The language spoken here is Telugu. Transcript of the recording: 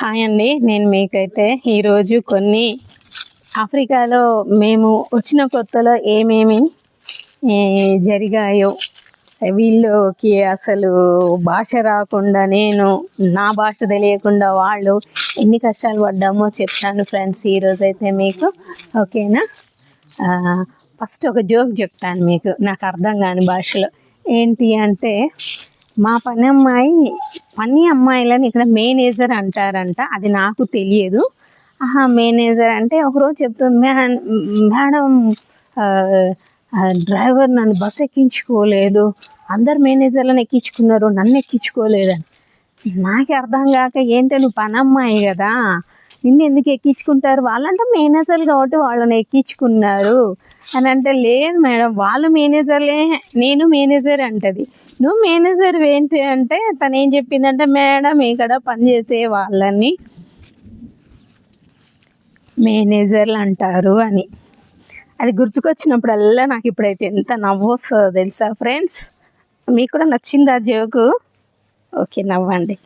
హాయ్ అండి. నేను మీకైతే ఈరోజు కొన్ని ఆఫ్రికాలో మేము వచ్చిన కొత్తలో ఏమేమి జరిగాయో వీళ్ళకి అసలు భాష రాకుండా నేను నా భాష తెలియకుండా వాళ్ళు ఎన్ని కష్టాలు పడ్డామో చెప్తాను ఫ్రెండ్స్ ఈరోజు అయితే మీకు. ఓకేనా? ఫస్ట్ ఒక జోక్ చెప్తాను మీకు. నాకు అర్థం కాని భాషలో. ఏంటి అంటే మా పని అమ్మాయి పని అమ్మాయిలని ఇక్కడ మేనేజర్ అంటారంట. అది నాకు తెలియదు. ఆహా మేనేజర్ అంటే ఒకరోజు చెప్తుంది మేడం మేడం డ్రైవర్ నన్ను బస్ ఎక్కించుకోలేదు. అందరు మేనేజర్లను ఎక్కించుకున్నారు నన్ను ఎక్కించుకోలేదని. నాకే అర్థం కాక ఏంటి నువ్వు పని అమ్మాయి కదా? నిన్ను ఎందుకు ఎక్కించుకుంటారు? వాళ్ళంటే మేనేజర్లు కాబట్టి వాళ్ళని ఎక్కించుకున్నారు. అని అంటే లేదు మేడం వాళ్ళు మేనేజర్లే నేను మేనేజర్ అంటది. నువ్వు మేనేజర్ ఏంటి అంటే తను ఏం చెప్పిందంటే మేడం ఇక్కడ పనిచేసే వాళ్ళని మేనేజర్లు అంటారు అని. అది గుర్తుకొచ్చినప్పుడల్లా నాకు ఇప్పుడైతే ఎంత నవ్వు వస్తుందో తెలుసా ఫ్రెండ్స్? మీకు కూడా నచ్చిందా జోకు? ఓకే నవ్వండి.